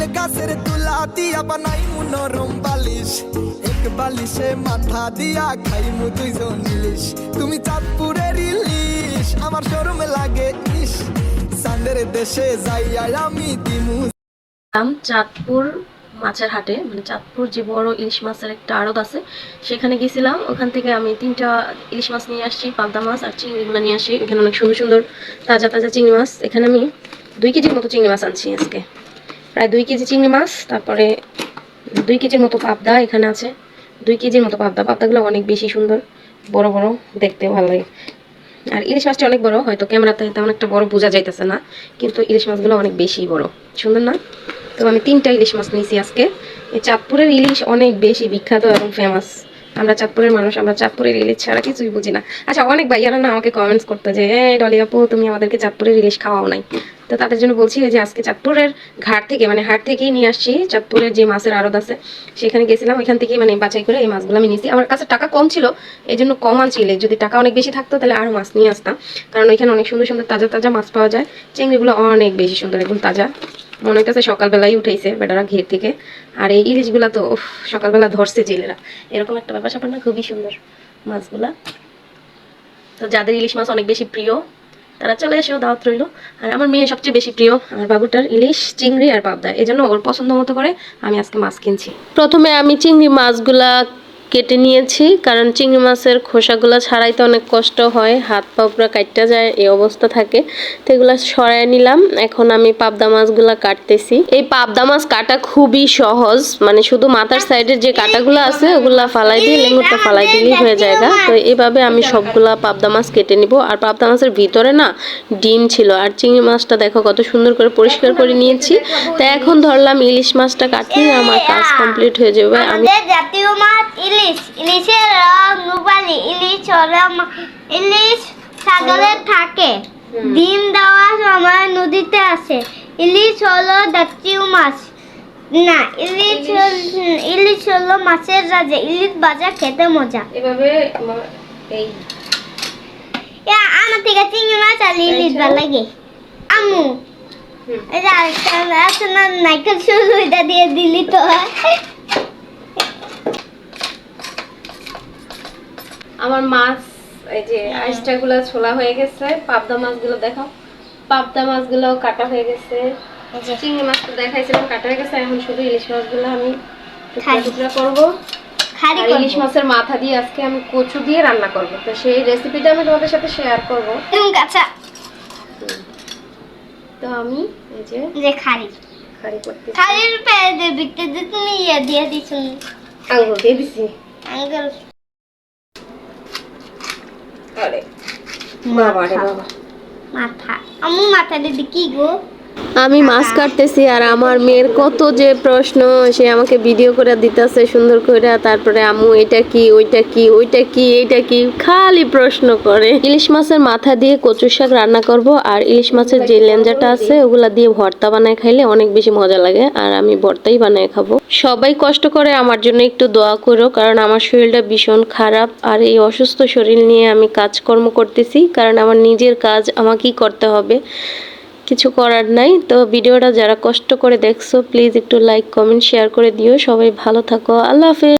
ফুল গাছের তুলা দিয়া বানাই মনোরম বালিশ এক বালিশে মাথা দিয়া খাইমু দুইজন ইলিশ তুমি চাঁদপুরের ইলিশ আমার শরমে লাগে ইস সান্দের দেশে যাইয়া আমি দিমু চাঁদপুর মাছের হাটে মানে চাঁদপুর যে বড় ইলিশ মাছের একটা আড়ত আছে সেখানে গেছিলাম ওখান থেকে আমি তিনটা ইলিশ মাছ নিয়ে আসছি পাবদা মাছ আর চিংড়িগুলো নিয়ে আসি এখানে অনেক সুন্দর সুন্দর তাজা তাজা চিংড়ি মাছ এখানে আমি দুই কেজির মতো চিংড়ি মাছ আনছি আজকে প্রায় দুই কেজি চিংড়ি মাছ, তারপরে দুই কেজির মতো পাবদা এখানে আছে। দুই কেজির মতো পাবদা। পাবদাগুলো অনেক বেশি সুন্দর, বড় বড়, দেখতে ভালো লাগে। আর ইলিশ মাছটা অনেক বড়, হয়তো ক্যামেরাতে তেমন একটা বড় বোঝা যাইতেছে না, কিন্তু ইলিশ মাছগুলো অনেক বেশি বড়। সুন্দর না? তো আমি তিনটা ইলিশ মাছ নিয়েছি আজকে। এই চাঁদপুরের ইলিশ অনেক বেশি বিখ্যাত এবং ফেমাস আমরা চাঁদপুরের মানুষ, আমরা চাঁদপুরের ইলিশ ছাড়া কিছুই বুঝি না। আচ্ছা অনেক ভাইয়ারা না আমাকে কমেন্টস করতো যে এই ডলি আপু, তুমি আমাদেরকে চাঁদপুরের ইলিশ খাওয়াও নাই। তো তাদের জন্য বলছি যে, আজকে চাঁদপুরের ঘাট থেকে মানে হাট থেকেই নিয়ে আসছি, চাঁদপুরের যে মাছের আড়ত আছে, সেখানে গেছিলাম, ওইখান থেকেই মানে বাছাই করে এই মাছগুলো আমি নিয়েছি। আমার কাছে টাকা কম ছিল এই জন্য কম আনছিলে যদি টাকা অনেক বেশি থাকতো, তাহলে আরও মাছ নিয়ে আসতাম। কারণ ওইখানে অনেক সুন্দর সুন্দর তাজা তাজা মাছ পাওয়া যায়। চিংড়িগুলো অনেক বেশি সুন্দর একদম তাজা। মনে হইতেছে সকালবেলাই উঠেছে বেটারা ঘের থেকে। আর এই ইলিশগুলা তো সকালবেলা ধরছে জেলেরা। এরকম একটা ব্যাপার, স্যাপার না, খুবই সুন্দর মাছগুলা। তো যাদের ইলিশ মাছ অনেক বেশি প্রিয়, তারা চলে এসেও দাওয়াত রইল। আর আমার মেয়ে সবচেয়ে বেশি প্রিয়, আমার বাবুটার ইলিশ, চিংড়ি আর পাবদা। এই জন্য ওর পছন্দ মতো করে আমি আজকে মাছ কিনছি। প্রথমে আমি চিংড়ি মাছগুলা কেটে নিয়েছি, কারণ চিংড়ি মাছের খোসাগুলো ছাড়াইতে অনেক কষ্ট হয়, হাত পা পুরো কাটতে যায়, এই অবস্থা থাকে। তো এগুলো সরাই নিলাম, এখন আমি পাবদা মাছগুলো কাটতেছি। এই পাবদা মাছ কাটা খুবই সহজ মানে শুধু মাথার সাইডের যে কাটাগুলো আছে, ওগুলা ফালাই দিয়ে লেঙ্গুরটা ফালাই দিলেই হয়ে যায় গা। তো এইভাবে আমি সবগুলা পাবদা মাছ কেটে নিব, আর পাবদা মাছের ভিতরে না ডিম ছিল, আর চিংড়ি মাছটা দেখো কত সুন্দর করে পরিষ্কার করে নিয়েছি। তো এখন ধরলাম ইলিশ মাছটা কাটলে আমার কাজ কমপ্লিট হয়ে যাবে, আমি জাতীয় মাছ ইলিশ ইলিশের রং রূপালি ইলিশ ইলিশ সাগরে থাকে। ডিম দেওয়ার সময় নদীতে আসে। ইলিশ হলো জাতীয় মাছ। না ইলিশ ইলিশ। হলো মাছের রাজা। ইলিশ ভাজা খেতে মজা। এভাবে এই। আমার থেকে চিংড়ি মাছ আর ইলিশ ভালো লাগে। আমু যে আরেকটা নাইকেল শুরু এটা দিয়ে দিলি তো। আমার মাছ এই যে আইসটা গুলো ছোলা হয়ে গেছে পাবদা মাছগুলো দেখো পাবদা মাছগুলো কাটা হয়ে গেছে। চিংড়ি মাছ তো দেখাইছিলাম কাটা হয়ে গেছে। এখন শুধু ইলিশ মাছগুলো আমি টুকরা করব। খালি আর ইলিশ মাছের মাথা দিয়ে আজকে আমি কচু দিয়ে রান্না করব। তো সেই রেসিপিটা আমি তোমাদের সাথে শেয়ার করব। কাঁচা। তো আমি এই যে যে খালি খাড়ি করতে খালির পেয়ে ভিতরে তুমি ইয়ে দিয়ে দিছো। আঙুল দিয়ে দিছি। আঙ্কেল আরে বাবা রে বাবা। মাথা। আমার মাথাটা দিদি কি গো। আমি মাছ কাটতেছি আর আমার মেয়ের কত যে প্রশ্ন সে আমাকে ভিডিও করে দিতেছে সুন্দর করে তারপরে আম্মু এটা কি ওইটা কি ওইটা কি এইটা কি? খালি প্রশ্ন করে। ইলিশ মাছের মাথা দিয়ে কচু শাক রান্না করব আর ইলিশ মাছের যে লেঞ্জাটা আছে ওগুলা দিয়ে ভর্তা বানায় খাইলে অনেক বেশি মজা লাগে আর আমি ভর্তাই বানায় খাব। সবাই কষ্ট করে আমার জন্য একটু দোয়া করো কারণ আমার শরীরটা ভীষণ খারাপ আর এই অসুস্থ শরীর নিয়ে আমি কাজকর্ম করতেছি কারণ আমার নিজের কাজ আমাকেই করতে হবে। কিছু করার নাই। তো ভিডিওটা যারা কষ্ট করে দেখছ প্লিজ একটু লাইক কমেন্ট শেয়ার করে দিও। সবাই ভালো থাকো। আল্লাহ হাফেজ।